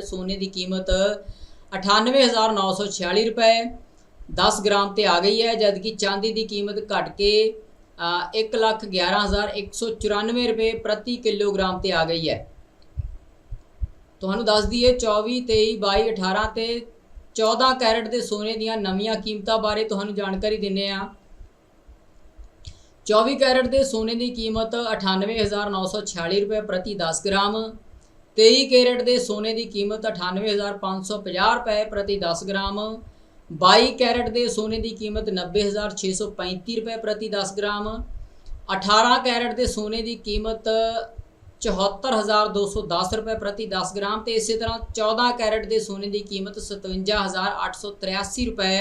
ਸੋਨੇ ਦੀ ਕੀਮਤ 98946 ਰੁਪਏ 10 ਗ੍ਰਾਮ ਤੇ ਆ ਗਈ ਹੈ, ਜਦਕਿ ਚਾਂਦੀ ਦੀ ਕੀਮਤ ਘਟ ਕੇ 111194 ਰੁਪਏ ਪ੍ਰਤੀ ਕਿਲੋਗ੍ਰਾਮ ਤੇ ਆ ਗਈ ਹੈ। ਤੁਹਾਨੂੰ ਦੱਸ ਦਈਏ 24 23 22 18 ਤੇ 14 ਕੈਰਟ ਦੇ ਸੋਨੇ ਦੀਆਂ ਨਵੀਆਂ ਕੀਮਤਾਂ ਬਾਰੇ ਤੁਹਾਨੂੰ ਜਾਣਕਾਰੀ ਦਿੰਨੇ ਆ। 24 ਕੈਰਟ ਦੇ ਸੋਨੇ ਦੀ ਕੀਮਤ 98946 ਰੁਪਏ ਪ੍ਰਤੀ 10 ਗ੍ਰਾਮ 23 ਕੈਰਟ ਦੇ ਸੋਨੇ ਦੀ ਕੀਮਤ 98550 ਰੁਪਏ ਪ੍ਰਤੀ 10 ਗ੍ਰਾਮ। 22 ਕੈਰਟ ਦੇ ਸੋਨੇ ਦੀ ਕੀਮਤ 90635 ਰੁਪਏ ਪ੍ਰਤੀ 10 ਗ੍ਰਾਮ। 18 ਕੈਰਟ ਦੇ ਸੋਨੇ ਦੀ ਕੀਮਤ 74210 ਰੁਪਏ ਪ੍ਰਤੀ 10 ਗ੍ਰਾਮ ਤੇ ਇਸੇ ਤਰ੍ਹਾਂ 14 ਕੈਰਟ ਦੇ ਸੋਨੇ ਦੀ ਕੀਮਤ 57883 ਰੁਪਏ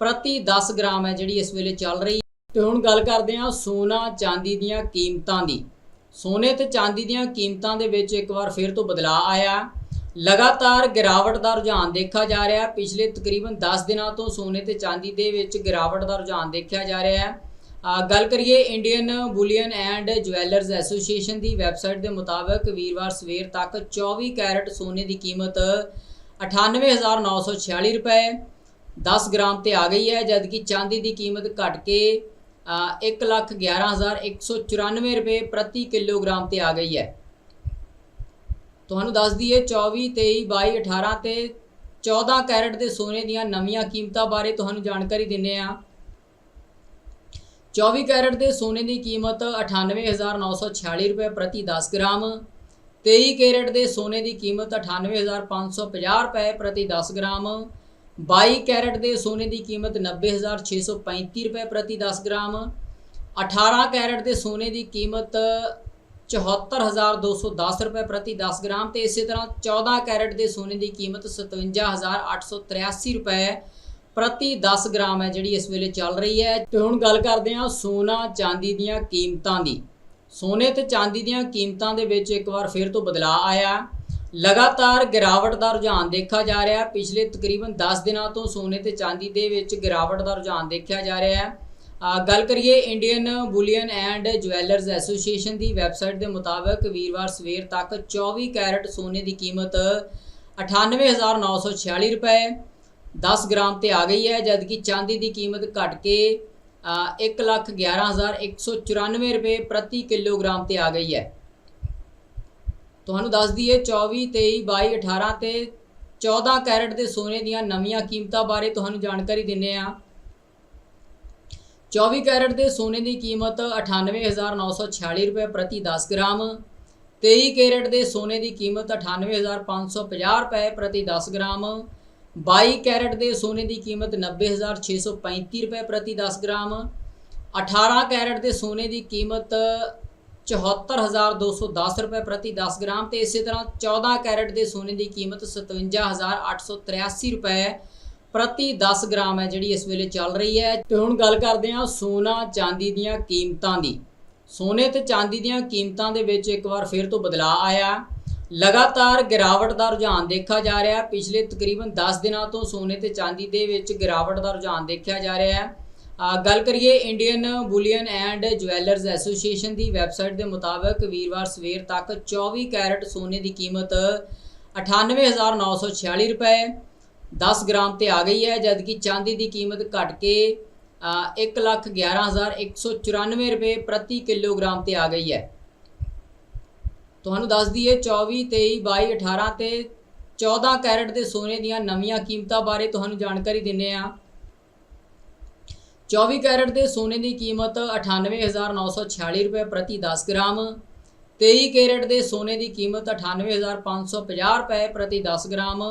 ਪ੍ਰਤੀ 10 ਗ੍ਰਾਮ ਹੈ ਜਿਹੜੀ ਇਸ ਵੇਲੇ ਚੱਲ ਰਹੀ ਹੈ। ਤੇ ਹੁਣ ਗੱਲ ਕਰਦੇ ਹਾਂ ਸੋਨਾ ਚਾਂਦੀ ਦੀਆਂ ਕੀਮਤਾਂ ਦੀ। ਸੋਨੇ ਤੇ ਚਾਂਦੀ ਦੀਆਂ ਕੀਮਤਾਂ ਦੇ ਵਿੱਚ ਇੱਕ ਵਾਰ ਫਿਰ ਤੋਂ ਬਦਲਾਅ ਆਇਆ। ਲਗਾਤਾਰ ਗਿਰਾਵਟ ਦਾ ਰੁਝਾਨ ਦੇਖਿਆ ਜਾ ਰਿਹਾ ਪਿਛਲੇ ਤਕਰੀਬਨ 10 ਦਿਨਾਂ ਤੋਂ ਸੋਨੇ ਤੇ ਚਾਂਦੀ ਦੇ ਵਿੱਚ ਗਿਰਾਵਟ ਦਾ ਰੁਝਾਨ ਦੇਖਿਆ ਜਾ ਰਿਹਾ ਹੈ। ਗੱਲ ਕਰੀਏ Indian bullion and jewellers association the website ਦੇ ਮੁਤਾਬਕ ਵੀਰਵਾਰ ਸਵੇਰ ਤੱਕ 24 ਕੈਰਟ ਸੋਨੇ ਦੀ ਕੀਮਤ 98946 ਰੁਪਏ 10 ਗ੍ਰਾਮ ਤੇ ਆ ਗਈ ਹੈ, ਜਦਕਿ ਚਾਂਦੀ ਦੀ ਕੀਮਤ ਘਟ ਕੇ 111194 ਰੁਪਏ ਪ੍ਰਤੀ ਕਿਲੋਗ੍ਰਾਮ ਤੇ ਆ ਗਈ ਹੈ। ਤੁਹਾਨੂੰ ਦੱਸ ਦਈਏ 24 23 22 18 ਤੇ 14 ਕੈਰਟ ਦੇ ਸੋਨੇ ਦੀਆਂ ਨਵੀਆਂ ਕੀਮਤਾਂ ਬਾਰੇ ਤੁਹਾਨੂੰ ਜਾਣਕਾਰੀ ਦਿੰਨੇ ਆ। 24 ਕੈਰਟ ਦੇ ਸੋਨੇ ਦੀ ਕੀਮਤ 98946 ਰੁਪਏ ਪ੍ਰਤੀ 10 ਗ੍ਰਾਮ। 23 ਕੈਰਟ ਦੇ ਸੋਨੇ ਦੀ ਕੀਮਤ 98550 ਰੁਪਏ ਪ੍ਰਤੀ 10 ਗ੍ਰਾਮ। 22 ਕੈਰਟ ਦੇ ਸੋਨੇ ਦੀ ਕੀਮਤ 90635 ਰੁਪਏ ਪ੍ਰਤੀ 10 ਗ੍ਰਾਮ। 18 ਕੈਰਟ ਦੇ ਸੋਨੇ ਦੀ ਕੀਮਤ 74210 ਰੁਪਏ ਪ੍ਰਤੀ 10 ਗ੍ਰਾਮ ਤੇ ਇਸੇ ਤਰ੍ਹਾਂ 14 ਕੈਰਟ ਦੇ ਸੋਨੇ ਦੀ ਕੀਮਤ 57883 ਰੁਪਏ ਪ੍ਰਤੀ 10 ਗ੍ਰਾਮ ਹੈ ਜਿਹੜੀ ਇਸ ਵੇਲੇ ਚੱਲ ਰਹੀ ਹੈ। ਤੇ ਹੁਣ ਗੱਲ ਕਰਦੇ ਹਾਂ ਸੋਨਾ ਚਾਂਦੀ ਦੀਆਂ ਕੀਮਤਾਂ ਦੀ। ਸੋਨੇ ਤੇ ਚਾਂਦੀ ਦੀਆਂ ਕੀਮਤਾਂ ਦੇ ਵਿੱਚ ਇੱਕ ਵਾਰ ਫਿਰ ਤੋਂ ਬਦਲਾਅ ਆਇਆ। ਲਗਾਤਾਰ ਗਿਰਾਵਟ ਦਾ ਰੁਝਾਨ ਦੇਖਿਆ ਜਾ ਰਿਹਾ ਹੈ। ਪਿਛਲੇ ਤਕਰੀਬਨ 10 ਦਿਨਾਂ ਤੋਂ ਸੋਨੇ ਤੇ ਚਾਂਦੀ ਦੇ ਵਿੱਚ ਗਿਰਾਵਟ ਦਾ ਰੁਝਾਨ ਦੇਖਿਆ ਜਾ ਰਿਹਾ ਹੈ। ਗੱਲ ਕਰੀਏ Indian bullion and jewellers association the website ਦੇ ਮੁਤਾਬਕ ਵੀਰਵਾਰ ਸਵੇਰ ਤੱਕ 24 ਕੈਰਟ ਸੋਨੇ ਦੀ ਕੀਮਤ 98946 ਰੁਪਏ 10 ਗ੍ਰਾਮ ਤੇ ਆ ਗਈ ਹੈ ਜਦਕਿ ਚਾਂਦੀ ਦੀ ਕੀਮਤ ਘਟ ਕੇ ਅ, 111194 ਰੁਪਏ ਪ੍ਰਤੀ ਕਿਲੋਗ੍ਰਾਮ ਤੇ ਆ ਗਈ ਹੈ। ਤੁਹਾਨੂੰ ਦੱਸ ਦਈਏ 24 23 22 18 ਤੇ 14 ਕੈਰਟ ਦੇ ਸੋਨੇ ਦੀਆਂ ਨਵੀਆਂ ਕੀਮਤਾਂ ਬਾਰੇ ਤੁਹਾਨੂੰ ਜਾਣਕਾਰੀ ਦਿੰਨੇ ਆ। 24 ਕੈਰਟ ਦੇ ਸੋਨੇ ਦੀ ਕੀਮਤ 98946 ਰੁਪਏ ਪ੍ਰਤੀ 10 ਗ੍ਰਾਮ। 23 ਕੈਰਟ ਦੇ ਸੋਨੇ ਦੀ ਕੀਮਤ 98550 ਰੁਪਏ ਪ੍ਰਤੀ 10 ਗ੍ਰਾਮ। 22 ਕੈਰਟ ਦੇ ਸੋਨੇ ਦੀ ਕੀਮਤ 90635 ਰੁਪਏ ਪ੍ਰਤੀ 10 ਗ੍ਰਾਮ। 18 ਕੈਰਟ ਦੇ ਸੋਨੇ ਦੀ ਕੀਮਤ 74210 ਰੁਪਏ ਪ੍ਰਤੀ 10 ਗ੍ਰਾਮ ਤੇ ਇਸੇ ਤਰ੍ਹਾਂ 14 ਕੈਰਟ ਦੇ ਸੋਨੇ ਦੀ ਕੀਮਤ 57883 ਰੁਪਏ ਪ੍ਰਤੀ 10 ਗ੍ਰਾਮ ਹੈ ਜਿਹੜੀ ਇਸ ਵੇਲੇ ਚੱਲ ਰਹੀ ਹੈ। ਤੇ ਹੁਣ ਗੱਲ ਕਰਦੇ ਹਾਂ ਸੋਨਾ ਚਾਂਦੀ ਦੀਆਂ ਕੀਮਤਾਂ ਦੀ। ਸੋਨੇ ਤੇ ਚਾਂਦੀ ਦੀਆਂ ਕੀਮਤਾਂ ਦੇ ਵਿੱਚ ਇੱਕ ਵਾਰ ਫਿਰ ਤੋਂ ਬਦਲਾਅ ਆਇਆ। ਲਗਾਤਾਰ ਗਿਰਾਵਟ ਦਾ ਰੁਝਾਨ ਦੇਖਿਆ ਜਾ ਰਿਹਾ। ਹੈ ਪਿਛਲੇ ਤਕਰੀਬਨ 10 ਦਿਨਾਂ ਤੋਂ ਸੋਨੇ ਤੇ ਚਾਂਦੀ ਦੇ ਵਿੱਚ ਗਿਰਾਵਟ ਦਾ ਰੁਝਾਨ ਦੇਖਿਆ ਜਾ ਰਿਹਾ ਹੈ। ਗੱਲ ਕਰੀਏ Indian bullion and jewellers association the website ਦੇ ਮੁਤਾਬਕ ਵੀਰਵਾਰ ਸਵੇਰ ਤੱਕ 24 ਕੈਰਟ ਸੋਨੇ ਦੀ ਕੀਮਤ 98946 ਰੁਪਏ 10 ਗ੍ਰਾਮ ਤੇ ਆ ਗਈ ਹੈ ਜਦਕਿ ਚਾਂਦੀ ਦੀ ਕੀਮਤ ਘਟ ਕੇ ਅ, 111194 ਰੁਪਏ ਪ੍ਰਤੀ ਕਿਲੋਗ੍ਰਾਮ ਤੇ ਆ ਗਈ ਹੈ। ਤੁਹਾਨੂੰ ਦੱਸ ਦਈਏ 24 23 22 18 ਤੇ 14 ਕੈਰਟ ਦੇ ਸੋਨੇ ਦੀਆਂ ਨਵੀਆਂ ਕੀਮਤਾਂ ਬਾਰੇ ਤੁਹਾਨੂੰ ਜਾਣਕਾਰੀ ਦਿੰਨੇ ਆ 24 ਕੈਰਟ ਦੇ ਸੋਨੇ ਦੀ ਕੀਮਤ 98946 ਰੁਪਏ ਪ੍ਰਤੀ 10 ਗ੍ਰਾਮ 23 ਕੈਰਟ ਦੇ ਸੋਨੇ ਦੀ ਕੀਮਤ 98550 ਰੁਪਏ ਪ੍ਰਤੀ 10 ਗ੍ਰਾਮ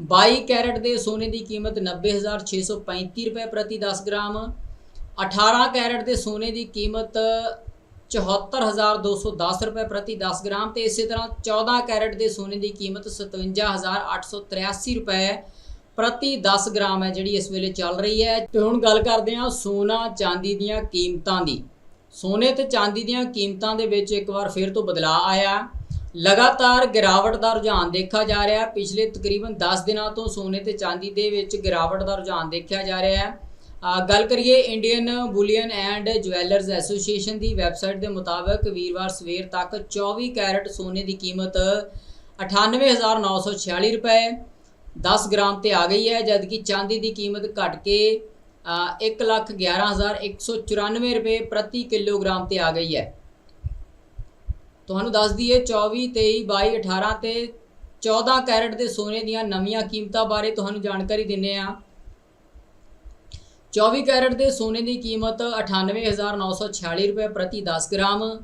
22 ਕੈਰਟ ਦੇ ਸੋਨੇ ਦੀ ਕੀਮਤ 90635 ਰੁਪਏ ਪ੍ਰਤੀ 10 ਗ੍ਰਾਮ 18 ਕੈਰਟ ਦੇ ਸੋਨੇ ਦੀ ਕੀਮਤ 74210 ਰੁਪਏ ਪ੍ਰਤੀ 10 ਗ੍ਰਾਮ ਤੇ ਇਸੇ ਤਰ੍ਹਾਂ 14 ਕੈਰਟ ਦੇ ਸੋਨੇ ਦੀ ਕੀਮਤ 57883 ਰੁਪਏ ਪ੍ਰਤੀ 10 ਗ੍ਰਾਮ ਹੈ ਜਿਹੜੀ ਇਸ ਵੇਲੇ ਚੱਲ ਰਹੀ ਹੈ। ਤੇ ਹੁਣ ਗੱਲ ਕਰਦੇ ਹਾਂ ਸੋਨਾ ਚਾਂਦੀ ਦੀਆਂ ਕੀਮਤਾਂ ਦੀ। ਸੋਨੇ ਤੇ ਚਾਂਦੀ ਦੀਆਂ ਕੀਮਤਾਂ ਦੇ ਵਿੱਚ ਇੱਕ ਵਾਰ ਫਿਰ ਤੋਂ ਬਦਲਾਅ ਆਇਆ। ਲਗਾਤਾਰ ਗਿਰਾਵਟ ਦਾ ਰੁਝਾਨ ਦੇਖਿਆ ਜਾ ਰਿਹਾ ਪਿਛਲੇ ਤਕਰੀਬਨ 10 ਦਿਨਾਂ ਤੋਂ ਸੋਨੇ ਤੇ ਚਾਂਦੀ ਦੇ ਵਿੱਚ ਗਿਰਾਵਟ ਦਾ ਰੁਝਾਨ ਦੇਖਿਆ ਜਾ ਰਿਹਾ ਹੈ। ਗੱਲ ਕਰੀਏ Indian bullion and jewellers association the website ਦੇ ਮੁਤਾਬਕ ਵੀਰਵਾਰ ਸਵੇਰ ਤੱਕ 24 ਕੈਰਟ ਸੋਨੇ ਦੀ ਕੀਮਤ 98946 ਰੁਪਏ 10 ਗ੍ਰਾਮ ਤੇ ਆ ਗਈ ਹੈ, ਜਦਕਿ ਚਾਂਦੀ ਦੀ ਕੀਮਤ ਘਟ ਕੇ 111194 ਰੁਪਏ ਪ੍ਰਤੀ ਕਿਲੋਗ੍ਰਾਮ ਤੇ ਆ ਗਈ ਹੈ। ਤੁਹਾਨੂੰ ਦੱਸ ਦਈਏ 24 23 22 18 ਤੇ 14 ਕੈਰਟ ਦੇ ਸੋਨੇ ਦੀਆਂ ਨਵੀਆਂ ਕੀਮਤਾਂ ਬਾਰੇ ਤੁਹਾਨੂੰ ਜਾਣਕਾਰੀ ਦਿੰਨੇ ਆ 24 ਕੈਰਟ ਦੇ ਸੋਨੇ ਦੀ ਕੀਮਤ 98946 ਰੁਪਏ ਪ੍ਰਤੀ 10 ਗ੍ਰਾਮ।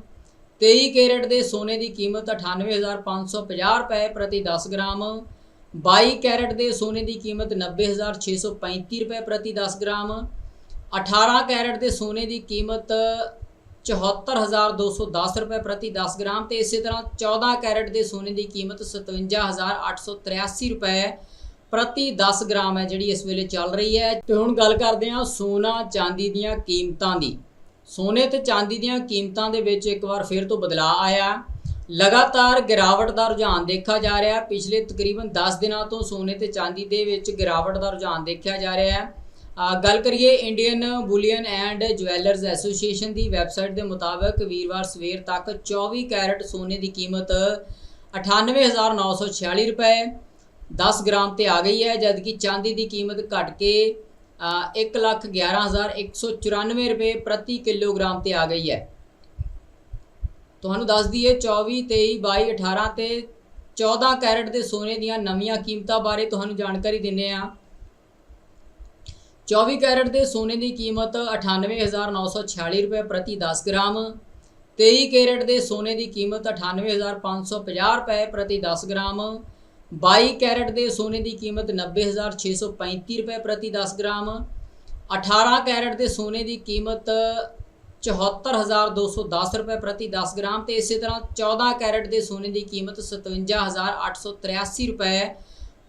23 ਕੈਰਟ ਦੇ ਸੋਨੇ ਦੀ ਕੀਮਤ 98550 ਰੁਪਏ ਪ੍ਰਤੀ 10 ਗ੍ਰਾਮ। 22 ਕੈਰਟ ਦੇ ਸੋਨੇ ਦੀ ਕੀਮਤ 90635 ਰੁਪਏ ਪ੍ਰਤੀ 10 ਗ੍ਰਾਮ। 18 ਕੈਰਟ ਦੇ ਸੋਨੇ ਦੀ ਕੀਮਤ 74210 ਰੁਪਏ ਪ੍ਰਤੀ 10 ਗ੍ਰਾਮ ਤੇ ਇਸੇ ਤਰ੍ਹਾਂ 14 ਕੈਰਟ ਦੇ ਸੋਨੇ ਦੀ ਕੀਮਤ 57883 ਰੁਪਏ ਪ੍ਰਤੀ 10 ਗ੍ਰਾਮ ਹੈ ਜਿਹੜੀ ਇਸ ਵੇਲੇ ਚੱਲ ਰਹੀ ਹੈ। ਤੇ ਹੁਣ ਗੱਲ ਕਰਦੇ ਹਾਂ ਸੋਨਾ ਚਾਂਦੀ ਦੀਆਂ ਕੀਮਤਾਂ ਦੀ। ਸੋਨੇ ਤੇ ਚਾਂਦੀ ਦੀਆਂ ਕੀਮਤਾਂ ਦੇ ਵਿੱਚ ਇੱਕ ਵਾਰ ਫਿਰ ਤੋਂ ਬਦਲਾਅ ਆਇਆ। ਲਗਾਤਾਰ ਗਿਰਾਵਟ ਦਾ ਰੁਝਾਨ ਦੇਖਿਆ ਜਾ ਰਿਹਾ ਹੈ। ਪਿਛਲੇ ਤਕਰੀਬਨ 10 ਦਿਨਾਂ ਤੋਂ ਸੋਨੇ ਤੇ ਚਾਂਦੀ ਦੇ ਵਿੱਚ ਗਿਰਾਵਟ ਦਾ ਰੁਝਾਨ ਦੇਖਿਆ ਜਾ ਰਿਹਾ ਹੈ। ਗੱਲ ਕਰੀਏ Indian bullion and jewellers association the website ਦੇ ਮੁਤਾਬਕ ਵੀਰਵਾਰ ਸਵੇਰ ਤੱਕ 24 ਕੈਰਟ ਸੋਨੇ ਦੀ ਕੀਮਤ 98946 ਰੁਪਏ 10 ਗ੍ਰਾਮ ਤੇ ਆ ਗਈ ਹੈ, ਜਦਕਿ ਚਾਂਦੀ ਦੀ ਕੀਮਤ ਘਟ ਕੇ 111194 ਰੁਪਏ ਪ੍ਰਤੀ ਕਿਲੋਗ੍ਰਾਮ ਤੇ ਆ ਗਈ ਹੈ। ਤੁਹਾਨੂੰ ਦੱਸ ਦਈਏ 24 23 22 18 ਤੇ 14 ਕੈਰਟ ਦੇ ਸੋਨੇ ਦੀਆਂ ਨਵੀਆਂ ਕੀਮਤਾਂ ਬਾਰੇ ਤੁਹਾਨੂੰ ਜਾਣਕਾਰੀ ਦਿੰਨੇ ਆ। 24 ਕੈਰਟ ਦੇ ਸੋਨੇ ਦੀ ਕੀਮਤ 98946 ਰੁਪਏ ਪ੍ਰਤੀ 10 ਗ੍ਰਾਮ। 23 ਕੈਰਟ ਦੇ ਸੋਨੇ ਦੀ ਕੀਮਤ 98550 ਰੁਪਏ ਪ੍ਰਤੀ 10 ਗ੍ਰਾਮ। 22 ਕੈਰਟ ਦੇ ਸੋਨੇ ਦੀ ਕੀਮਤ 90635 ਰੁਪਏ ਪ੍ਰਤੀ 10 ਗ੍ਰਾਮ। 18 ਕੈਰਟ ਦੇ ਸੋਨੇ ਦੀ ਕੀਮਤ 74210 ਰੁਪਏ ਪ੍ਰਤੀ 10 ਗ੍ਰਾਮ ਤੇ ਇਸੇ ਤਰ੍ਹਾਂ 14 ਕੈਰਟ ਦੇ ਸੋਨੇ ਦੀ ਕੀਮਤ 57883 ਰੁਪਏ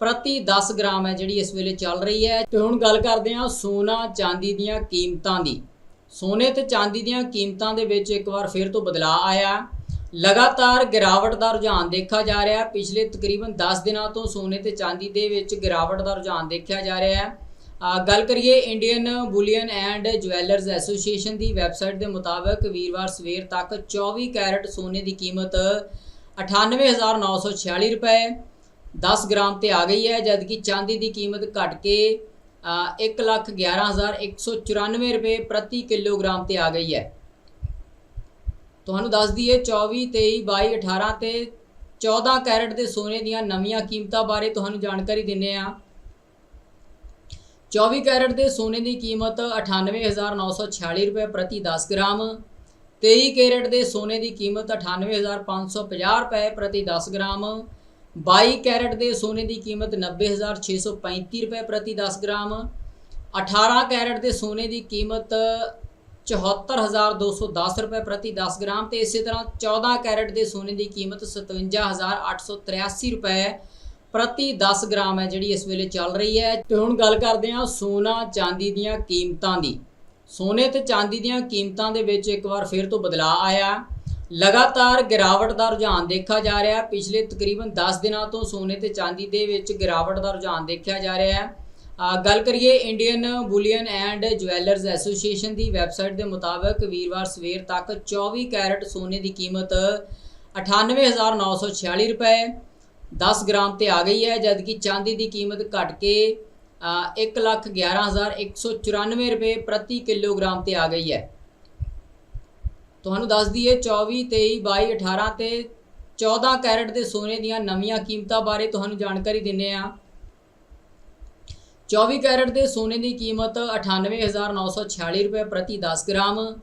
ਪ੍ਰਤੀ 10 ਗ੍ਰਾਮ ਹੈ ਜਿਹੜੀ ਇਸ ਵੇਲੇ ਚੱਲ ਰਹੀ ਹੈ। ਤੇ ਹੁਣ ਗੱਲ ਕਰਦੇ ਹਾਂ ਸੋਨਾ ਚਾਂਦੀ ਦੀਆਂ ਕੀਮਤਾਂ ਦੀ। ਸੋਨੇ ਤੇ ਚਾਂਦੀ ਦੀਆਂ ਕੀਮਤਾਂ ਦੇ ਵਿੱਚ ਇੱਕ ਵਾਰ ਫਿਰ ਤੋਂ ਬਦਲਾਅ ਆਇਆ। ਲਗਾਤਾਰ ਗਿਰਾਵਟ ਦਾ ਰੁਝਾਨ ਦੇਖਿਆ ਜਾ ਰਿਹਾ। ਪਿਛਲੇ ਤਕਰੀਬਨ 10 ਦਿਨਾਂ ਤੋਂ ਸੋਨੇ ਤੇ ਚਾਂਦੀ ਦੇ ਵਿੱਚ ਗਿਰਾਵਟ ਦਾ ਰੁਝਾਨ ਦੇਖਿਆ ਜਾ ਰਿਹਾ ਹੈ। ਗੱਲ ਕਰੀਏ Indian bullion and jewellers association the website ਦੇ ਮੁਤਾਬਕ ਵੀਰਵਾਰ ਸਵੇਰ ਤੱਕ 24 ਕੈਰਟ ਸੋਨੇ ਦੀ ਕੀਮਤ 98946 ਰੁਪਏ 10 ਗ੍ਰਾਮ ਤੇ ਆ ਗਈ ਹੈ, ਜਦਕਿ ਚਾਂਦੀ ਦੀ ਕੀਮਤ ਘਟ ਕੇ 111194 ਰੁਪਏ ਪ੍ਰਤੀ ਕਿਲੋਗ੍ਰਾਮ ਤੇ ਆ ਗਈ ਹੈ। ਤੁਹਾਨੂੰ ਦੱਸ ਦਈਏ 24 23 22 18 ਤੇ 14 ਕੈਰਟ ਦੇ ਸੋਨੇ ਦੀਆਂ ਨਵੀਆਂ ਕੀਮਤਾਂ ਬਾਰੇ ਤੁਹਾਨੂੰ ਜਾਣਕਾਰੀ ਦਿੰਨੇ ਆ 24 ਕੈਰਟ ਦੇ ਸੋਨੇ ਦੀ ਕੀਮਤ 98946 ਰੁਪਏ ਪ੍ਰਤੀ 10 ਗ੍ਰਾਮ। 23 ਕੈਰਟ ਦੇ ਸੋਨੇ ਦੀ ਕੀਮਤ 98550 ਰੁਪਏ ਪ੍ਰਤੀ 10 ਗ੍ਰਾਮ। 22 ਕੈਰਟ ਦੇ ਸੋਨੇ ਦੀ ਕੀਮਤ 90635 ਰੁਪਏ ਪ੍ਰਤੀ 10 ਗ੍ਰਾਮ। 18 ਕੈਰਟ ਦੇ ਸੋਨੇ ਦੀ ਕੀਮਤ 74210 ਰੁਪਏ ਪ੍ਰਤੀ 10 ਗ੍ਰਾਮ ਤੇ ਇਸੇ ਤਰ੍ਹਾਂ 14 ਕੈਰਟ ਦੇ ਸੋਨੇ ਦੀ ਕੀਮਤ 57883 ਰੁਪਏ ਪ੍ਰਤੀ 10 ਗ੍ਰਾਮ ਹੈ ਜਿਹੜੀ ਇਸ ਵੇਲੇ ਚੱਲ ਰਹੀ ਹੈ। ਤੇ ਹੁਣ ਗੱਲ ਕਰਦੇ ਹਾਂ ਸੋਨਾ ਚਾਂਦੀ ਦੀਆਂ ਕੀਮਤਾਂ ਦੀ। ਸੋਨੇ ਤੇ ਚਾਂਦੀ ਦੀਆਂ ਕੀਮਤਾਂ ਦੇ ਵਿੱਚ ਇੱਕ ਵਾਰ ਫਿਰ ਤੋਂ ਬਦਲਾਅ ਆਇਆ। ਲਗਾਤਾਰ ਗਿਰਾਵਟ ਦਾ ਰੁਝਾਨ ਦੇਖਿਆ ਜਾ ਰਿਹਾ ਪਿਛਲੇ ਤਕਰੀਬਨ 10 ਦਿਨਾਂ ਤੋਂ ਸੋਨੇ ਤੇ ਚਾਂਦੀ ਦੇ ਵਿੱਚ ਗਿਰਾਵਟ ਦਾ ਰੁਝਾਨ ਦੇਖਿਆ ਜਾ ਰਿਹਾ ਹੈ। ਗੱਲ ਕਰੀਏ Indian bullion and jewellers association the website ਦੇ ਮੁਤਾਬਕ ਵੀਰਵਾਰ ਸਵੇਰ ਤੱਕ 24 ਕੈਰਟ ਸੋਨੇ ਦੀ ਕੀਮਤ 98946 ਰੁਪਏ 10 ਗ੍ਰਾਮ ਤੇ ਆ ਗਈ ਹੈ, ਜਦਕਿ ਚਾਂਦੀ ਦੀ ਕੀਮਤ ਘਟ ਕੇ 111194 ਰੁਪਏ ਪ੍ਰਤੀ ਕਿਲੋਗ੍ਰਾਮ ਤੇ ਆ ਗਈ ਹੈ। ਤੁਹਾਨੂੰ ਦੱਸ ਦਈਏ 24 23 22 18 ਤੇ 14 ਕੈਰਟ ਦੇ ਸੋਨੇ ਦੀਆਂ ਨਵੀਆਂ ਕੀਮਤਾਂ ਬਾਰੇ ਤੁਹਾਨੂੰ ਜਾਣਕਾਰੀ ਦਿੰਨੇ ਆ। 24 ਕੈਰਟ ਦੇ ਸੋਨੇ ਦੀ ਕੀਮਤ 98946 ਰੁਪਏ ਪ੍ਰਤੀ 10 ਗ੍ਰਾਮ।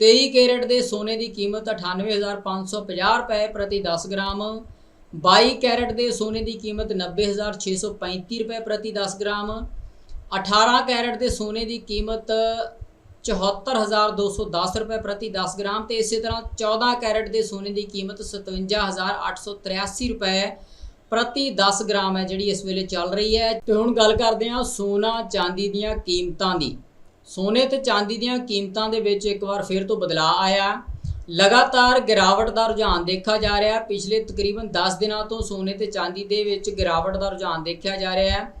23 ਕੈਰਟ ਦੇ ਸੋਨੇ ਦੀ ਕੀਮਤ 98550 ਰੁਪਏ ਪ੍ਰਤੀ 10 ਗ੍ਰਾਮ। 22 ਕੈਰਟ ਦੇ ਸੋਨੇ ਦੀ ਕੀਮਤ 90635 ਰੁਪਏ ਪ੍ਰਤੀ 10 ਗ੍ਰਾਮ। 18 ਕੈਰਟ ਦੇ ਸੋਨੇ ਦੀ ਕੀਮਤ 74210 ਰੁਪਏ ਪ੍ਰਤੀ 10 ਗ੍ਰਾਮ ਤੇ ਇਸੇ ਤਰ੍ਹਾਂ 14 ਕੈਰਟ ਦੇ ਸੋਨੇ ਦੀ ਕੀਮਤ 57883 ਰੁਪਏ ਪ੍ਰਤੀ 10 ਗ੍ਰਾਮ ਹੈ ਜਿਹੜੀ ਇਸ ਵੇਲੇ ਚੱਲ ਰਹੀ ਹੈ। ਤੇ ਹੁਣ ਗੱਲ ਕਰਦੇ ਹਾਂ ਸੋਨਾ ਚਾਂਦੀ ਦੀਆਂ ਕੀਮਤਾਂ ਦੀ। ਸੋਨੇ ਤੇ ਚਾਂਦੀ ਦੀਆਂ ਕੀਮਤਾਂ ਦੇ ਵਿੱਚ ਇੱਕ ਵਾਰ ਫਿਰ ਤੋਂ ਬਦਲਾਅ ਆਇਆ। ਲਗਾਤਾਰ ਗਿਰਾਵਟ ਦਾ ਰੁਝਾਨ ਦੇਖਿਆ ਜਾ ਰਿਹਾ ਹੈ। ਪਿਛਲੇ ਤਕਰੀਬਨ 10 ਦਿਨਾਂ ਤੋਂ ਸੋਨੇ ਤੇ ਚਾਂਦੀ ਦੇ ਵਿੱਚ ਗਿਰਾਵਟ ਦਾ ਰੁਝਾਨ ਦੇਖਿਆ ਜਾ ਰਿਹਾ ਹੈ।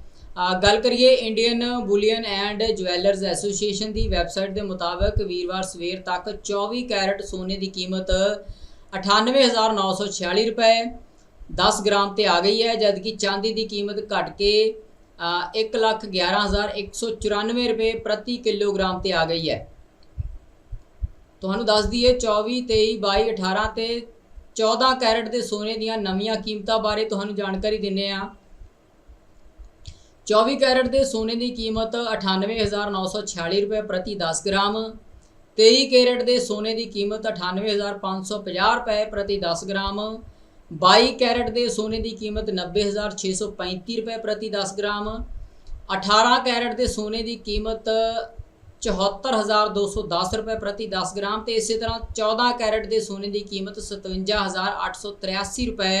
ਗੱਲ ਕਰੀਏ Indian bullion and jewellers association the website ਦੇ ਮੁਤਾਬਕ ਵੀਰਵਾਰ ਸਵੇਰ ਤੱਕ 24 ਕੈਰਟ ਸੋਨੇ ਦੀ ਕੀਮਤ 98946 ਰੁਪਏ 10 ਗ੍ਰਾਮ ਤੇ ਆ ਗਈ ਹੈ ਜਦਕਿ ਚਾਂਦੀ ਦੀ ਕੀਮਤ ਘਟ ਕੇ ਅ, ਇੱਕ ਲੱਖ ਗਿਆਰਾਂ ਹਜ਼ਾਰ ਇੱਕ ਸੌ ਚੁਰਾਨਵੇਂ ਰੁਪਏ ਪ੍ਰਤੀ ਕਿਲੋਗ੍ਰਾਮ ਤੇ ਆ ਗਈ ਹੈ। ਤੁਹਾਨੂੰ ਦੱਸ ਦਈਏ 24 23 22 18 ਤੇ 14 ਕੈਰਟ ਦੇ ਸੋਨੇ ਦੀਆਂ ਨਵੀਆਂ ਕੀਮਤਾਂ ਬਾਰੇ ਤੁਹਾਨੂੰ ਜਾਣਕਾਰੀ ਦਿੰਨੇ ਆ। 24 ਕੈਰਟ ਦੇ ਸੋਨੇ ਦੀ ਕੀਮਤ 98946 ਰੁਪਏ ਪ੍ਰਤੀ 10 ਗ੍ਰਾਮ। 23 ਕੈਰਟ ਦੇ ਸੋਨੇ ਦੀ ਕੀਮਤ 98550 ਰੁਪਏ ਪ੍ਰਤੀ 10 ਗ੍ਰਾਮ। 22 ਕੈਰਟ ਦੇ ਸੋਨੇ ਦੀ ਕੀਮਤ 90635 ਰੁਪਏ ਪ੍ਰਤੀ 10 ਗ੍ਰਾਮ। 18 ਕੈਰਟ ਦੇ ਸੋਨੇ ਦੀ ਕੀਮਤ 74210 ਰੁਪਏ ਪ੍ਰਤੀ 10 ਗ੍ਰਾਮ ਤੇ ਇਸੇ ਤਰ੍ਹਾਂ 14 ਕੈਰਟ ਦੇ ਸੋਨੇ ਦੀ ਕੀਮਤ 57883 ਰੁਪਏ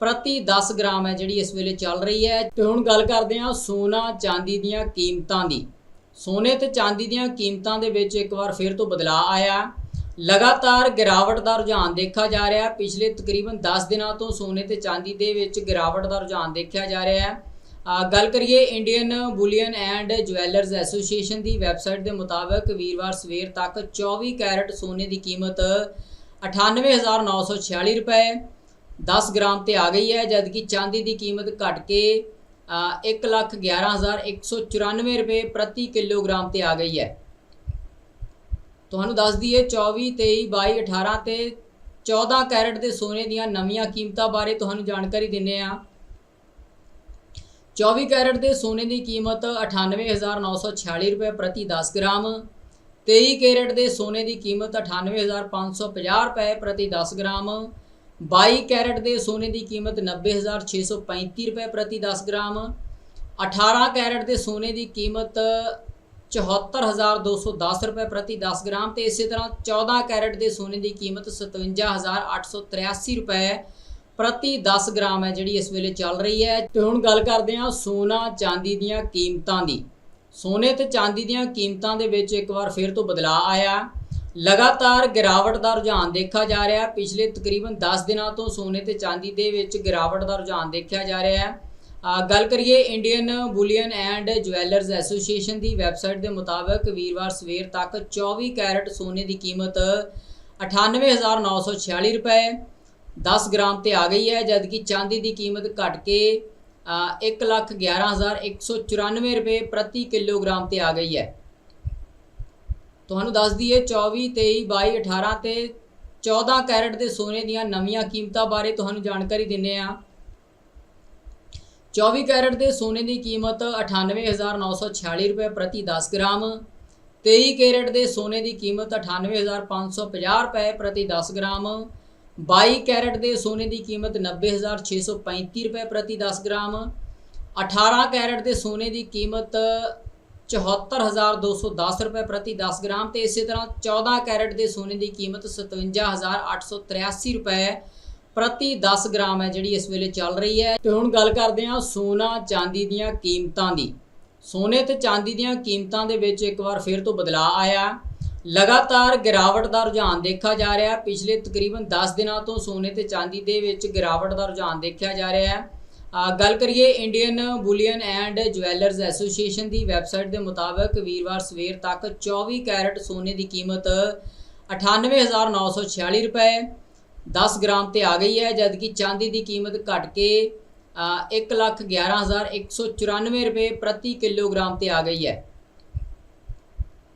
ਪ੍ਰਤੀ 10 ਗ੍ਰਾਮ ਹੈ ਜਿਹੜੀ ਇਸ ਵੇਲੇ ਚੱਲ ਰਹੀ ਹੈ। ਤੇ ਹੁਣ ਗੱਲ ਕਰਦੇ ਹਾਂ ਸੋਨਾ ਚਾਂਦੀ ਦੀਆਂ ਕੀਮਤਾਂ ਦੀ। ਸੋਨੇ ਤੇ ਚਾਂਦੀ ਦੀਆਂ ਕੀਮਤਾਂ ਦੇ ਵਿੱਚ ਇੱਕ ਵਾਰ ਫਿਰ ਤੋਂ ਬਦਲਾਅ ਆਇਆ। ਲਗਾਤਾਰ ਗਿਰਾਵਟ ਦਾ ਰੁਝਾਨ ਦੇਖਿਆ ਜਾ ਰਿਹਾ। ਹੈ ਪਿਛਲੇ ਤਕਰੀਬਨ 10 ਦਿਨਾਂ ਤੋਂ ਸੋਨੇ ਤੇ ਚਾਂਦੀ ਦੇ ਵਿੱਚ ਗਿਰਾਵਟ ਦਾ ਰੁਝਾਨ ਦੇਖਿਆ ਜਾ ਰਿਹਾ ਹੈ। ਗੱਲ ਕਰੀਏ Indian bullion and jewellers association the website ਦੇ ਮੁਤਾਬਕ ਵੀਰਵਾਰ ਸਵੇਰ ਤੱਕ 24 ਕੈਰਟ ਸੋਨੇ ਦੀ ਕੀਮਤ 98946 ਰੁਪਏ 10 ਗ੍ਰਾਮ ਤੇ ਆ ਗਈ ਹੈ ਜਦਕਿ ਚਾਂਦੀ ਦੀ ਕੀਮਤ ਘਟ ਕੇ ਅ, ਇੱਕ ਲੱਖ ਗਿਆਰਾਂ ਹਜ਼ਾਰ ਇੱਕ ਸੌ ਚੁਰਾਨਵੇਂ ਰੁਪਏ ਪ੍ਰਤੀ ਕਿਲੋਗ੍ਰਾਮ ਤੇ ਆ ਗਈ ਹੈ। ਤੁਹਾਨੂੰ ਦੱਸ ਦਈਏ 24 23 22 18 ਤੇ 14 ਕੈਰਟ ਦੇ ਸੋਨੇ ਦੀਆਂ ਨਵੀਆਂ ਕੀਮਤਾਂ ਬਾਰੇ ਤੁਹਾਨੂੰ ਜਾਣਕਾਰੀ ਦਿੰਨੇ ਆ 24 ਕੈਰਟ ਦੇ ਸੋਨੇ ਦੀ ਕੀਮਤ 98946 ਰੁਪਏ ਪ੍ਰਤੀ 10 ਗ੍ਰਾਮ 23 ਕੈਰਟ ਦੇ ਸੋਨੇ ਦੀ ਕੀਮਤ 98550 ਰੁਪਏ ਪ੍ਰਤੀ 10 ਗ੍ਰਾਮ 22 ਕੈਰਟ ਦੇ ਸੋਨੇ ਦੀ ਕੀਮਤ 90635 ਰੁਪਏ ਪ੍ਰਤੀ 10 ਗ੍ਰਾਮ 18 ਕੈਰਟ ਦੇ ਸੋਨੇ ਦੀ ਕੀਮਤ 74210 ਰੁਪਏ ਪ੍ਰਤੀ 10 ਗ੍ਰਾਮ ਤੇ ਇਸੇ ਤਰ੍ਹਾਂ 14 ਕੈਰਟ ਦੇ ਸੋਨੇ ਦੀ ਕੀਮਤ 57883 ਰੁਪਏ ਪ੍ਰਤੀ 10 ਗ੍ਰਾਮ ਹੈ ਜਿਹੜੀ ਇਸ ਵੇਲੇ ਚੱਲ ਰਹੀ ਹੈ। ਤੇ ਹੁਣ ਗੱਲ ਕਰਦੇ ਹਾਂ ਸੋਨਾ ਚਾਂਦੀ ਦੀਆਂ ਕੀਮਤਾਂ ਦੀ। ਸੋਨੇ ਤੇ ਚਾਂਦੀ ਦੀਆਂ ਕੀਮਤਾਂ ਦੇ ਵਿੱਚ ਇੱਕ ਵਾਰ ਫਿਰ ਤੋਂ ਬਦਲਾਅ ਆਇਆ। ਲਗਾਤਾਰ ਗਿਰਾਵਟ ਦਾ ਰੁਝਾਨ ਦੇਖਿਆ ਜਾ ਰਿਹਾ ਪਿਛਲੇ ਤਕਰੀਬਨ 10 ਦਿਨਾਂ ਤੋਂ ਸੋਨੇ ਤੇ ਚਾਂਦੀ ਦੇ ਵਿੱਚ ਗਿਰਾਵਟ ਦਾ ਰੁਝਾਨ ਦੇਖਿਆ ਜਾ ਰਿਹਾ ਹੈ। ਗੱਲ ਕਰੀਏ Indian bullion and jewellers association the website ਦੇ ਮੁਤਾਬਕ ਵੀਰਵਾਰ ਸਵੇਰ ਤੱਕ 24 ਕੈਰਟ ਸੋਨੇ ਦੀ ਕੀਮਤ 98946 ਰੁਪਏ 10 ਗ੍ਰਾਮ ਤੇ ਆ ਗਈ ਹੈ ਜਦਕਿ ਚਾਂਦੀ ਦੀ ਕੀਮਤ ਘਟ ਕੇ ਅ, ਇੱਕ ਲੱਖ ਗਿਆਰਾਂ ਹਜ਼ਾਰ ਇੱਕ ਸੌ ਚੁਰਾਨਵੇਂ ਰੁਪਏ ਪ੍ਰਤੀ ਕਿਲੋਗ੍ਰਾਮ ਤੇ ਆ ਗਈ ਹੈ। ਤੁਹਾਨੂੰ ਦੱਸ ਦਈਏ 24 23 22 18 ਤੇ 14 ਕੈਰਟ ਦੇ ਸੋਨੇ ਦੀਆਂ ਨਵੀਆਂ ਕੀਮਤਾਂ ਬਾਰੇ ਤੁਹਾਨੂੰ ਜਾਣਕਾਰੀ ਦਿੰਨੇ ਆ। 24 ਕੈਰਟ ਦੇ ਸੋਨੇ ਦੀ ਕੀਮਤ 98946 ਰੁਪਏ ਪ੍ਰਤੀ 10 ਗ੍ਰਾਮ। 23 ਕੈਰਟ ਦੇ ਸੋਨੇ ਦੀ ਕੀਮਤ 98550 ਰੁਪਏ ਪ੍ਰਤੀ 10 ਗ੍ਰਾਮ। 22 ਕੈਰਟ ਦੇ ਸੋਨੇ ਦੀ ਕੀਮਤ 90635 ਰੁਪਏ ਪ੍ਰਤੀ 10 ਗ੍ਰਾਮ। 18 ਕੈਰਟ ਦੇ ਸੋਨੇ ਦੀ ਕੀਮਤ 74210 ਰੁਪਏ ਪ੍ਰਤੀ 10 ਗ੍ਰਾਮ ਤੇ ਇਸੇ ਤਰ੍ਹਾਂ 14 ਕੈਰਟ ਦੇ ਸੋਨੇ ਦੀ ਕੀਮਤ 57883 ਰੁਪਏ ਪ੍ਰਤੀ 10 ਗ੍ਰਾਮ ਹੈ ਜਿਹੜੀ ਇਸ ਵੇਲੇ ਚੱਲ ਰਹੀ ਹੈ। ਤੇ ਹੁਣ ਗੱਲ ਕਰਦੇ ਹਾਂ ਸੋਨਾ ਚਾਂਦੀ ਦੀਆਂ ਕੀਮਤਾਂ ਦੀ। ਸੋਨੇ ਤੇ ਚਾਂਦੀ ਦੀਆਂ ਕੀਮਤਾਂ ਦੇ ਵਿੱਚ ਇੱਕ ਵਾਰ ਫਿਰ ਤੋਂ ਬਦਲਾਅ ਆਇਆ। ਲਗਾਤਾਰ ਗਿਰਾਵਟ ਦਾ ਰੁਝਾਨ ਦੇਖਿਆ ਜਾ ਰਿਹਾ ਹੈ। ਪਿਛਲੇ ਤਕਰੀਬਨ 10 ਦਿਨਾਂ ਤੋਂ ਸੋਨੇ ਤੇ ਚਾਂਦੀ ਦੇ ਵਿੱਚ ਗਿਰਾਵਟ ਦਾ ਰੁਝਾਨ ਦੇਖਿਆ ਜਾ ਰਿਹਾ ਹੈ। ਗੱਲ ਕਰੀਏ Indian bullion and jewellers association the website ਦੇ ਮੁਤਾਬਕ ਵੀਰਵਾਰ ਸਵੇਰ ਤੱਕ 24 ਕੈਰਟ ਸੋਨੇ ਦੀ ਕੀਮਤ 98946 ਰੁਪਏ 10 ਗ੍ਰਾਮ ਤੇ ਆ ਗਈ ਹੈ ਜਦਕਿ ਚਾਂਦੀ ਦੀ ਕੀਮਤ ਘਟ ਕੇ ਅ, ਇੱਕ ਲੱਖ ਗਿਆਰਾਂ ਹਜ਼ਾਰ ਇੱਕ ਸੌ ਚੁਰਾਨਵੇਂ ਰੁਪਏ ਪ੍ਰਤੀ ਕਿਲੋਗ੍ਰਾਮ ਤੇ ਆ ਗਈ ਹੈ।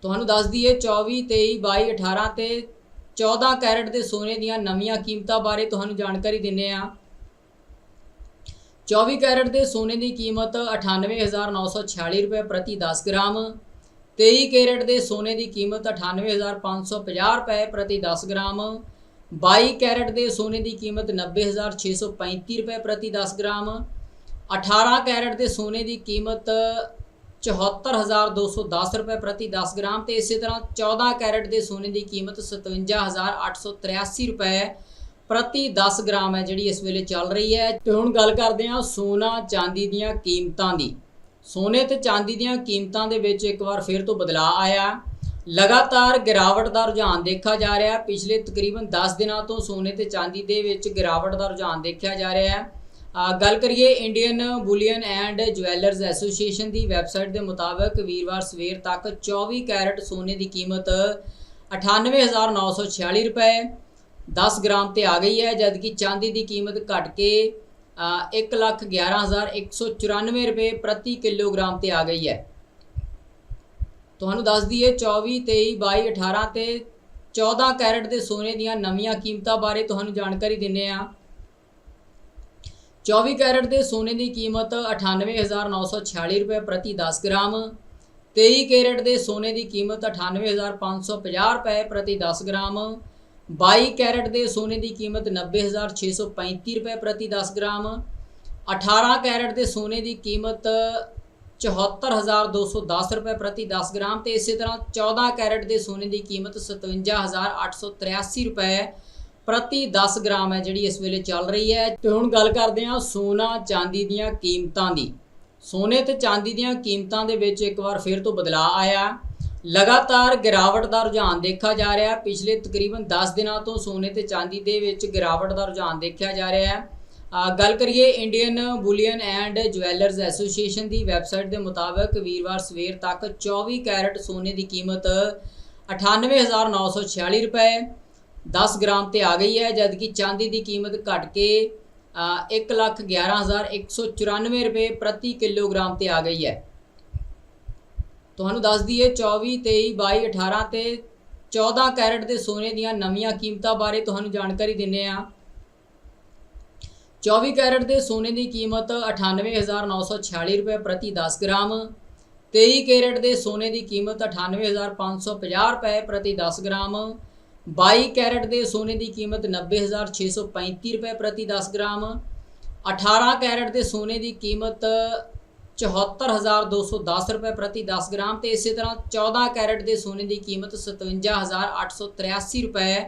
ਤੁਹਾਨੂੰ ਦੱਸ ਦਈਏ 24 23 22 18 ਤੇ 14 ਕੈਰਟ ਦੇ ਸੋਨੇ ਦੀਆਂ ਨਵੀਆਂ ਕੀਮਤਾਂ ਬਾਰੇ ਤੁਹਾਨੂੰ ਜਾਣਕਾਰੀ ਦਿੰਨੇ ਆ। 24 ਕੈਰਟ ਦੇ ਸੋਨੇ ਦੀ ਕੀਮਤ 98946 ਰੁਪਏ ਪ੍ਰਤੀ 10 ਗ੍ਰਾਮ। 23 ਕੈਰਟ ਦੇ ਸੋਨੇ ਦੀ ਕੀਮਤ 98550 ਰੁਪਏ ਪ੍ਰਤੀ 10 ਗ੍ਰਾਮ। 22 ਕੈਰਟ ਦੇ ਸੋਨੇ ਦੀ ਕੀਮਤ 90635 ਰੁਪਏ ਪ੍ਰਤੀ 10 ਗ੍ਰਾਮ। 18 ਕੈਰਟ ਦੇ ਸੋਨੇ ਦੀ ਕੀਮਤ 74210 ਰੁਪਏ ਪ੍ਰਤੀ 10 ਗ੍ਰਾਮ ਤੇ ਇਸੇ ਤਰ੍ਹਾਂ 14 ਕੈਰਟ ਦੇ ਸੋਨੇ ਦੀ ਕੀਮਤ 57883 ਰੁਪਏ ਪ੍ਰਤੀ 10 ਗ੍ਰਾਮ ਹੈ ਜਿਹੜੀ ਇਸ ਵੇਲੇ ਚੱਲ ਰਹੀ ਹੈ। ਤੇ ਹੁਣ ਗੱਲ ਕਰਦੇ ਹਾਂ ਸੋਨਾ ਚਾਂਦੀ ਦੀਆਂ ਕੀਮਤਾਂ ਦੀ। ਸੋਨੇ ਤੇ ਚਾਂਦੀ ਦੀਆਂ ਕੀਮਤਾਂ ਦੇ ਵਿੱਚ ਇੱਕ ਵਾਰ ਫਿਰ ਤੋਂ ਬਦਲਾਅ ਆਇਆ। ਲਗਾਤਾਰ ਗਿਰਾਵਟ ਦਾ ਰੁਝਾਨ ਦੇਖਿਆ ਜਾ ਰਿਹਾ ਪਿਛਲੇ ਤਕਰੀਬਨ 10 ਦਿਨਾਂ ਤੋਂ ਸੋਨੇ ਤੇ ਚਾਂਦੀ ਦੇ ਵਿੱਚ ਗਿਰਾਵਟ ਦਾ ਰੁਝਾਨ ਦੇਖਿਆ ਜਾ ਰਿਹਾ ਹੈ। ਗੱਲ ਕਰੀਏ Indian bullion and jewellers association the website ਦੇ ਮੁਤਾਬਕ ਵੀਰਵਾਰ ਸਵੇਰ ਤੱਕ 24 ਕੈਰਟ ਸੋਨੇ ਦੀ ਕੀਮਤ 98946 ਰੁਪਏ 10 ਗ੍ਰਾਮ ਤੇ ਆ ਗਈ ਹੈ ਜਦਕਿ ਚਾਂਦੀ ਦੀ ਕੀਮਤ ਘਟ ਕੇ ਅ, 111194 ਰੁਪਏ ਪ੍ਰਤੀ ਕਿਲੋਗ੍ਰਾਮ ਤੇ ਆ ਗਈ ਹੈ। ਤੁਹਾਨੂੰ ਦੱਸ ਦਈਏ 24 23 22 18 ਤੇ 14 ਕੈਰਟ ਦੇ ਸੋਨੇ ਦੀਆਂ ਨਵੀਆਂ ਕੀਮਤਾਂ ਬਾਰੇ ਤੁਹਾਨੂੰ ਜਾਣਕਾਰੀ ਦਿੰਨੇ ਆ 24 ਕੈਰਟ ਦੇ ਸੋਨੇ ਦੀ ਕੀਮਤ 98946 ਰੁਪਏ ਪ੍ਰਤੀ 10 ਗ੍ਰਾਮ 23 ਕੈਰਟ ਦੇ ਸੋਨੇ ਦੀ ਕੀਮਤ 98550 ਰੁਪਏ ਪ੍ਰਤੀ 10 ਗ੍ਰਾਮ 22 ਕੈਰਟ ਦੇ ਸੋਨੇ ਦੀ ਕੀਮਤ 90635 ਰੁਪਏ ਪ੍ਰਤੀ 10 ਗ੍ਰਾਮ 18 ਕੈਰਟ ਦੇ ਸੋਨੇ ਦੀ ਕੀਮਤ 74210 ਰੁਪਏ ਪ੍ਰਤੀ 10 ਗ੍ਰਾਮ ਤੇ ਇਸੇ ਤਰ੍ਹਾਂ 14 ਕੈਰਟ ਦੇ ਸੋਨੇ ਦੀ ਕੀਮਤ 57883 ਰੁਪਏ ਪ੍ਰਤੀ 10 ਗ੍ਰਾਮ ਹੈ ਜਿਹੜੀ ਇਸ ਵੇਲੇ ਚੱਲ ਰਹੀ ਹੈ। ਤੇ ਹੁਣ ਗੱਲ ਕਰਦੇ ਹਾਂ ਸੋਨਾ ਚਾਂਦੀ ਦੀਆਂ ਕੀਮਤਾਂ ਦੀ। ਸੋਨੇ ਤੇ ਚਾਂਦੀ ਦੀਆਂ ਕੀਮਤਾਂ ਦੇ ਵਿੱਚ ਇੱਕ ਵਾਰ ਫਿਰ ਤੋਂ ਬਦਲਾਅ ਆਇਆ। ਲਗਾਤਾਰ ਗਿਰਾਵਟ ਦਾ ਰੁਝਾਨ ਦੇਖਿਆ ਜਾ ਰਿਹਾ ਹੈ। ਪਿਛਲੇ ਤਕਰੀਬਨ 10 ਦਿਨਾਂ ਤੋਂ ਸੋਨੇ ਤੇ ਚਾਂਦੀ ਦੇ ਵਿੱਚ ਗਿਰਾਵਟ ਦਾ ਰੁਝਾਨ ਦੇਖਿਆ ਜਾ ਰਿਹਾ ਹੈ। ਗੱਲ ਕਰੀਏ Indian bullion and jewellers association the website ਦੇ ਮੁਤਾਬਕ ਵੀਰਵਾਰ ਸਵੇਰ ਤੱਕ 24 ਕੈਰਟ ਸੋਨੇ ਦੀ ਕੀਮਤ 98946 ਰੁਪਏ 10 ਗ੍ਰਾਮ ਤੇ ਆ ਗਈ ਹੈ ਜਦਕਿ ਚਾਂਦੀ ਦੀ ਕੀਮਤ ਘਟ ਕੇ ਅ, 111194 ਰੁਪਏ ਪ੍ਰਤੀ ਕਿਲੋਗ੍ਰਾਮ ਤੇ ਆ ਗਈ ਹੈ। ਤੁਹਾਨੂੰ ਦੱਸ ਦਈਏ 24 23 22 18 ਤੇ 14 ਕੈਰਟ ਦੇ ਸੋਨੇ ਦੀਆਂ ਨਵੀਆਂ ਕੀਮਤਾਂ ਬਾਰੇ ਤੁਹਾਨੂੰ ਜਾਣਕਾਰੀ ਦਿੰਨੇ ਆ। 24 ਕੈਰਟ ਦੇ ਸੋਨੇ ਦੀ ਕੀਮਤ 98946 ਰੁਪਏ ਪ੍ਰਤੀ 10 ਗ੍ਰਾਮ। 23 ਕੈਰਟ ਦੇ ਸੋਨੇ ਦੀ ਕੀਮਤ 98550 ਰੁਪਏ ਪ੍ਰਤੀ 10 ਗ੍ਰਾਮ। 22 ਕੈਰਟ ਦੇ ਸੋਨੇ ਦੀ ਕੀਮਤ 90635 ਰੁਪਏ ਪ੍ਰਤੀ 10 ਗ੍ਰਾਮ। 18 ਕੈਰਟ ਦੇ ਸੋਨੇ ਦੀ ਕੀਮਤ 74210 ਰੁਪਏ ਪ੍ਰਤੀ 10 ਗ੍ਰਾਮ ਤੇ ਇਸੇ ਤਰ੍ਹਾਂ 14 ਕੈਰਟ ਦੇ ਸੋਨੇ ਦੀ ਕੀਮਤ 57883 ਰੁਪਏ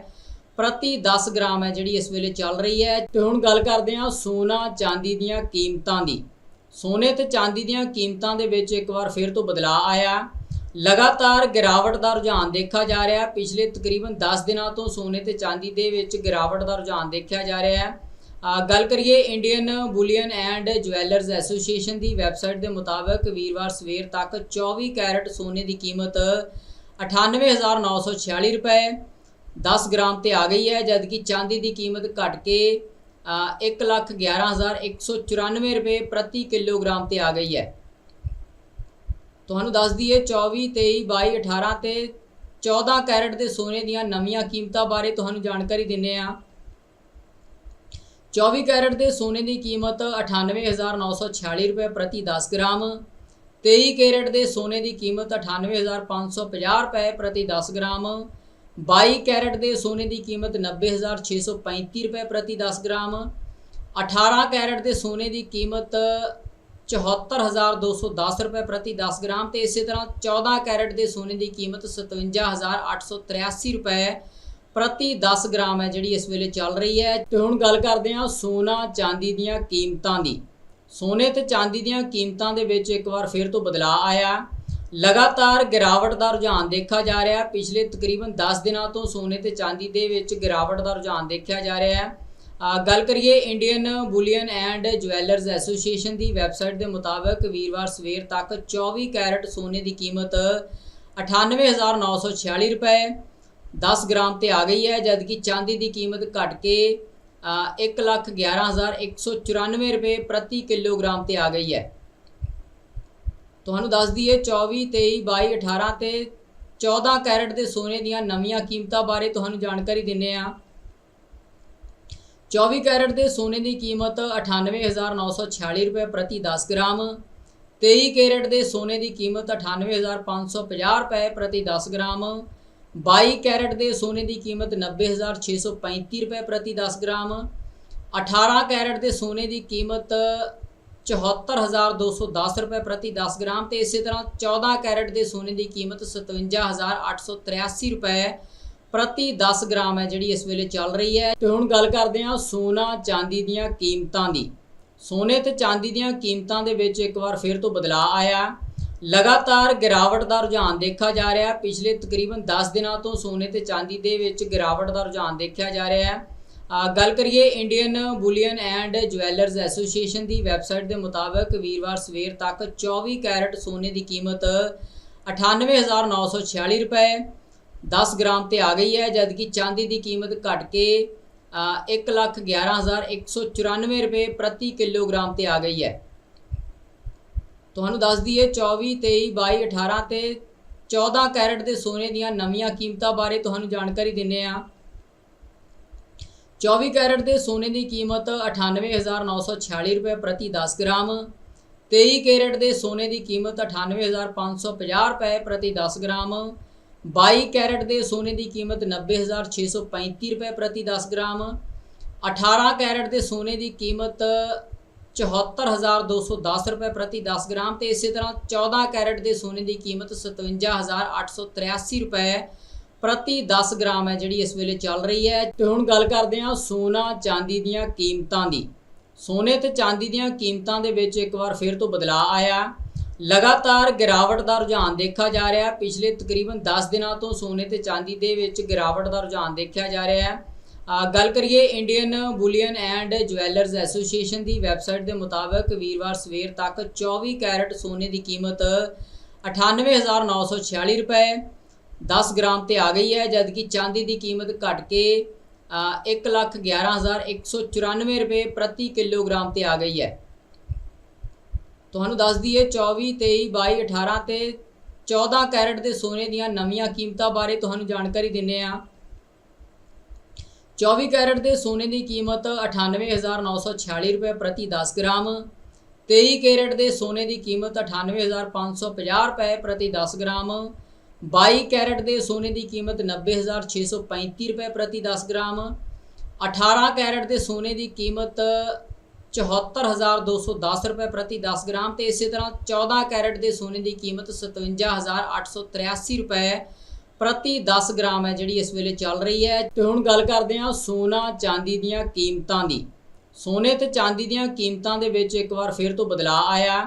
ਪ੍ਰਤੀ 10 ਗ੍ਰਾਮ ਹੈ ਜਿਹੜੀ ਇਸ ਵੇਲੇ ਚੱਲ ਰਹੀ ਹੈ। ਤੇ ਹੁਣ ਗੱਲ ਕਰਦੇ ਹਾਂ ਸੋਨਾ ਚਾਂਦੀ ਦੀਆਂ ਕੀਮਤਾਂ ਦੀ। ਸੋਨੇ ਤੇ ਚਾਂਦੀ ਦੀਆਂ ਕੀਮਤਾਂ ਦੇ ਵਿੱਚ ਇੱਕ ਵਾਰ ਫਿਰ ਤੋਂ ਬਦਲਾਅ ਆਇਆ। ਲਗਾਤਾਰ ਗਿਰਾਵਟ ਦਾ ਰੁਝਾਨ ਦੇਖਿਆ ਜਾ ਰਿਹਾ ਹੈ। ਪਿਛਲੇ ਤਕਰੀਬਨ 10 ਦਿਨਾਂ ਤੋਂ ਸੋਨੇ ਤੇ ਚਾਂਦੀ ਦੇ ਵਿੱਚ ਗਿਰਾਵਟ ਦਾ ਰੁਝਾਨ ਦੇਖਿਆ ਜਾ ਰਿਹਾ ਹੈ। ਗੱਲ ਕਰੀਏ Indian bullion and jewellers association the website ਦੇ ਮੁਤਾਬਕ ਵੀਰਵਾਰ ਸਵੇਰ ਤੱਕ 24 ਕੈਰਟ ਸੋਨੇ ਦੀ ਕੀਮਤ 98946 ਰੁਪਏ 10 ਗ੍ਰਾਮ ਤੇ ਆ ਗਈ ਹੈ ਜਦਕਿ ਚਾਂਦੀ ਦੀ ਕੀਮਤ ਘਟ ਕੇ ਅ, 111194 ਰੁਪਏ ਪ੍ਰਤੀ ਕਿਲੋਗ੍ਰਾਮ ਤੇ ਆ ਗਈ ਹੈ। ਤੁਹਾਨੂੰ ਦੱਸ ਦਈਏ 24 23 22 18 ਤੇ 14 ਕੈਰਟ ਦੇ ਸੋਨੇ ਦੀਆਂ ਨਵੀਆਂ ਕੀਮਤਾਂ ਬਾਰੇ ਤੁਹਾਨੂੰ ਜਾਣਕਾਰੀ ਦਿੰਨੇ ਆ 24 ਕੈਰਟ ਦੇ ਸੋਨੇ ਦੀ ਕੀਮਤ 98946 ਰੁਪਏ ਪ੍ਰਤੀ 10 ਗ੍ਰਾਮ। 23 ਕੈਰਟ ਦੇ ਸੋਨੇ ਦੀ ਕੀਮਤ 98550 ਰੁਪਏ ਪ੍ਰਤੀ 10 ਗ੍ਰਾਮ। 22 ਕੈਰਟ ਦੇ ਸੋਨੇ ਦੀ ਕੀਮਤ 90635 ਰੁਪਏ ਪ੍ਰਤੀ 10 ਗ੍ਰਾਮ। 18 ਕੈਰਟ ਦੇ ਸੋਨੇ ਦੀ ਕੀਮਤ 74210 ਰੁਪਏ ਪ੍ਰਤੀ 10 ਗ੍ਰਾਮ ਤੇ ਇਸੇ ਤਰ੍ਹਾਂ 14 ਕੈਰਟ ਦੇ ਸੋਨੇ ਦੀ ਕੀਮਤ 57883 ਰੁਪਏ ਪ੍ਰਤੀ 10 ਗ੍ਰਾਮ ਹੈ ਜਿਹੜੀ ਇਸ ਵੇਲੇ ਚੱਲ ਰਹੀ ਹੈ। ਤੇ ਹੁਣ ਗੱਲ ਕਰਦੇ ਹਾਂ ਸੋਨਾ ਚਾਂਦੀ ਦੀਆਂ ਕੀਮਤਾਂ ਦੀ। ਸੋਨੇ ਤੇ ਚਾਂਦੀ ਦੀਆਂ ਕੀਮਤਾਂ ਦੇ ਵਿੱਚ ਇੱਕ ਵਾਰ ਫਿਰ ਤੋਂ ਬਦਲਾਅ ਆਇਆ। ਲਗਾਤਾਰ ਗਿਰਾਵਟ ਦਾ ਰੁਝਾਨ ਦੇਖਿਆ ਜਾ ਰਿਹਾ। ਪਿਛਲੇ ਤਕਰੀਬਨ 10 ਦਿਨਾਂ ਤੋਂ ਸੋਨੇ ਤੇ ਚਾਂਦੀ ਦੇ ਵਿੱਚ ਗਿਰਾਵਟ ਦਾ ਰੁਝਾਨ ਦੇਖਿਆ ਜਾ ਰਿਹਾ ਹੈ। ਗੱਲ ਕਰੀਏ Indian bullion and jewellers association the website ਦੇ ਮੁਤਾਬਕ ਵੀਰਵਾਰ ਸਵੇਰ ਤੱਕ 24 ਕੈਰਟ ਸੋਨੇ ਦੀ ਕੀਮਤ 98946 ਰੁਪਏ 10 ਗ੍ਰਾਮ ਤੇ ਆ ਗਈ ਹੈ ਜਦਕਿ ਚਾਂਦੀ ਦੀ ਕੀਮਤ ਘਟ ਕੇ ਅ, 111194 ਰੁਪਏ ਪ੍ਰਤੀ ਕਿਲੋਗ੍ਰਾਮ ਤੇ ਆ ਗਈ ਹੈ। ਤੁਹਾਨੂੰ ਦੱਸ ਦਈਏ 24 23 22 18 ਤੇ 14 ਕੈਰਟ ਦੇ ਸੋਨੇ ਦੀਆਂ ਨਵੀਆਂ ਕੀਮਤਾਂ ਬਾਰੇ ਤੁਹਾਨੂੰ ਜਾਣਕਾਰੀ ਦਿੰਨੇ ਆ 24 ਕੈਰਟ ਦੇ ਸੋਨੇ ਦੀ ਕੀਮਤ 98946 ਰੁਪਏ ਪ੍ਰਤੀ 10 ਗ੍ਰਾਮ 23 ਕੈਰਟ ਦੇ ਸੋਨੇ ਦੀ ਕੀਮਤ 98550 ਰੁਪਏ ਪ੍ਰਤੀ 10 ਗ੍ਰਾਮ 22 ਕੈਰਟ ਦੇ ਸੋਨੇ ਦੀ ਕੀਮਤ 90635 ਰੁਪਏ ਪ੍ਰਤੀ 10 ਗ੍ਰਾਮ 18 ਕੈਰਟ ਦੇ ਸੋਨੇ ਦੀ ਕੀਮਤ 74210 ਰੁਪਏ ਪ੍ਰਤੀ 10 ਗ੍ਰਾਮ ਤੇ ਇਸੇ ਤਰ੍ਹਾਂ 14 ਕੈਰਟ ਦੇ ਸੋਨੇ ਦੀ ਕੀਮਤ 57883 ਰੁਪਏ ਪ੍ਰਤੀ 10 ਗ੍ਰਾਮ ਹੈ ਜਿਹੜੀ ਇਸ ਵੇਲੇ ਚੱਲ ਰਹੀ ਹੈ। ਤੇ ਹੁਣ ਗੱਲ ਕਰਦੇ ਹਾਂ ਸੋਨਾ ਚਾਂਦੀ ਦੀਆਂ ਕੀਮਤਾਂ ਦੀ। ਸੋਨੇ ਤੇ ਚਾਂਦੀ ਦੀਆਂ ਕੀਮਤਾਂ ਦੇ ਵਿੱਚ ਇੱਕ ਵਾਰ ਫਿਰ ਤੋਂ ਬਦਲਾਅ ਆਇਆ। ਲਗਾਤਾਰ ਗਿਰਾਵਟ ਦਾ ਰੁਝਾਨ ਦੇਖਿਆ ਜਾ ਰਿਹਾ ਪਿਛਲੇ ਤਕਰੀਬਨ 10 ਦਿਨਾਂ ਤੋਂ ਸੋਨੇ ਤੇ ਚਾਂਦੀ ਦੇ ਵਿੱਚ ਗਿਰਾਵਟ ਦਾ ਰੁਝਾਨ ਦੇਖਿਆ ਜਾ ਰਿਹਾ ਹੈ। ਗੱਲ ਕਰੀਏ Indian bullion and jewellers association the website ਦੇ ਮੁਤਾਬਕ ਵੀਰਵਾਰ ਸਵੇਰ ਤੱਕ 24 ਕੈਰਟ ਸੋਨੇ ਦੀ ਕੀਮਤ 98946 ਰੁਪਏ 10 ਗ੍ਰਾਮ ਤੇ ਆ ਗਈ ਹੈ, ਜਦਕਿ ਚਾਂਦੀ ਦੀ ਕੀਮਤ ਘਟ ਕੇ 111194 ਰੁਪਏ ਪ੍ਰਤੀ ਕਿਲੋਗ੍ਰਾਮ ਤੇ ਆ ਗਈ ਹੈ। ਤੁਹਾਨੂੰ ਦੱਸ ਦਈਏ 24 23 22 18 ਤੇ 14 ਕੈਰਟ ਦੇ ਸੋਨੇ ਦੀਆਂ ਨਵੀਆਂ ਕੀਮਤਾਂ ਬਾਰੇ ਤੁਹਾਨੂੰ ਜਾਣਕਾਰੀ ਦਿੰਨੇ ਆ 24 ਕੈਰਟ ਦੇ ਸੋਨੇ ਦੀ ਕੀਮਤ 98946 ਰੁਪਏ ਪ੍ਰਤੀ 10 ਗ੍ਰਾਮ। 23 ਕੈਰਟ ਦੇ ਸੋਨੇ ਦੀ ਕੀਮਤ 98550 ਰੁਪਏ ਪ੍ਰਤੀ 10 ਗ੍ਰਾਮ। 22 ਕੈਰਟ ਦੇ ਸੋਨੇ ਦੀ ਕੀਮਤ 90635 ਰੁਪਏ ਪ੍ਰਤੀ 10 ਗ੍ਰਾਮ। 18 ਕੈਰਟ ਦੇ ਸੋਨੇ ਦੀ ਕੀਮਤ 74210 ਰੁਪਏ ਪ੍ਰਤੀ 10 ਗ੍ਰਾਮ ਤੇ ਇਸੇ ਤਰ੍ਹਾਂ 14 ਕੈਰਟ ਦੇ ਸੋਨੇ ਦੀ ਕੀਮਤ 57883 ਰੁਪਏ ਪ੍ਰਤੀ 10 ਗ੍ਰਾਮ ਹੈ ਜਿਹੜੀ ਇਸ ਵੇਲੇ ਚੱਲ ਰਹੀ ਹੈ। ਤੇ ਹੁਣ ਗੱਲ ਕਰਦੇ ਹਾਂ ਸੋਨਾ ਚਾਂਦੀ ਦੀਆਂ ਕੀਮਤਾਂ ਦੀ। ਸੋਨੇ ਤੇ ਚਾਂਦੀ ਦੀਆਂ ਕੀਮਤਾਂ ਦੇ ਵਿੱਚ ਇੱਕ ਵਾਰ ਫਿਰ ਤੋਂ ਬਦਲਾਅ ਆਇਆ। ਲਗਾਤਾਰ ਗਿਰਾਵਟ ਦਾ ਰੁਝਾਨ ਦੇਖਿਆ ਜਾ ਰਿਹਾ ਹੈ। ਪਿਛਲੇ ਤਕਰੀਬਨ 10 ਦਿਨਾਂ ਤੋਂ ਸੋਨੇ ਤੇ ਚਾਂਦੀ ਦੇ ਵਿੱਚ ਗਿਰਾਵਟ ਦਾ ਰੁਝਾਨ ਦੇਖਿਆ ਜਾ ਰਿਹਾ ਹੈ। ਗੱਲ ਕਰੀਏ Indian bullion and jewellers association the website ਦੇ ਮੁਤਾਬਕ ਵੀਰਵਾਰ ਸਵੇਰ ਤੱਕ 24 ਕੈਰਟ ਸੋਨੇ ਦੀ ਕੀਮਤ 98946 ਰੁਪਏ 10 ਗ੍ਰਾਮ ਤੇ ਆ ਗਈ ਹੈ, ਜਦਕਿ ਚਾਂਦੀ ਦੀ ਕੀਮਤ ਘਟ ਕੇ 111194 ਰੁਪਏ ਪ੍ਰਤੀ ਕਿਲੋਗ੍ਰਾਮ ਤੇ ਆ ਗਈ ਹੈ। ਤੁਹਾਨੂੰ ਦੱਸ ਦਈਏ 24 23 22 18 ਤੇ 14 ਕੈਰਟ ਦੇ ਸੋਨੇ ਦੀਆਂ ਨਵੀਆਂ ਕੀਮਤਾਂ ਬਾਰੇ ਤੁਹਾਨੂੰ ਜਾਣਕਾਰੀ ਦਿੰਨੇ ਆ। 24 ਕੈਰਟ ਦੇ ਸੋਨੇ ਦੀ ਕੀਮਤ 98946 ਰੁਪਏ ਪ੍ਰਤੀ 10 ਗ੍ਰਾਮ। 23 ਕੈਰਟ ਦੇ ਸੋਨੇ ਦੀ ਕੀਮਤ 98550 ਰੁਪਏ ਪ੍ਰਤੀ 10 ਗ੍ਰਾਮ। 22 ਕੈਰਟ ਦੇ ਸੋਨੇ ਦੀ ਕੀਮਤ 90635 ਰੁਪਏ ਪ੍ਰਤੀ 10 ਗ੍ਰਾਮ। 18 ਕੈਰਟ ਦੇ ਸੋਨੇ ਦੀ ਕੀਮਤ 74210 ਰੁਪਏ ਪ੍ਰਤੀ 10 ਗ੍ਰਾਮ ਤੇ ਇਸੇ ਤਰ੍ਹਾਂ 14 ਕੈਰਟ ਦੇ ਸੋਨੇ ਦੀ ਕੀਮਤ 57883 ਰੁਪਏ ਪ੍ਰਤੀ 10 ਗ੍ਰਾਮ ਹੈ ਜਿਹੜੀ ਇਸ ਵੇਲੇ ਚੱਲ ਰਹੀ ਹੈ। ਤੇ ਹੁਣ ਗੱਲ ਕਰਦੇ ਹਾਂ ਸੋਨਾ ਚਾਂਦੀ ਦੀਆਂ ਕੀਮਤਾਂ ਦੀ। ਸੋਨੇ ਤੇ ਚਾਂਦੀ ਦੀਆਂ ਕੀਮਤਾਂ ਦੇ ਵਿੱਚ ਇੱਕ ਵਾਰ ਫਿਰ ਤੋਂ ਬਦਲਾਅ ਆਇਆ।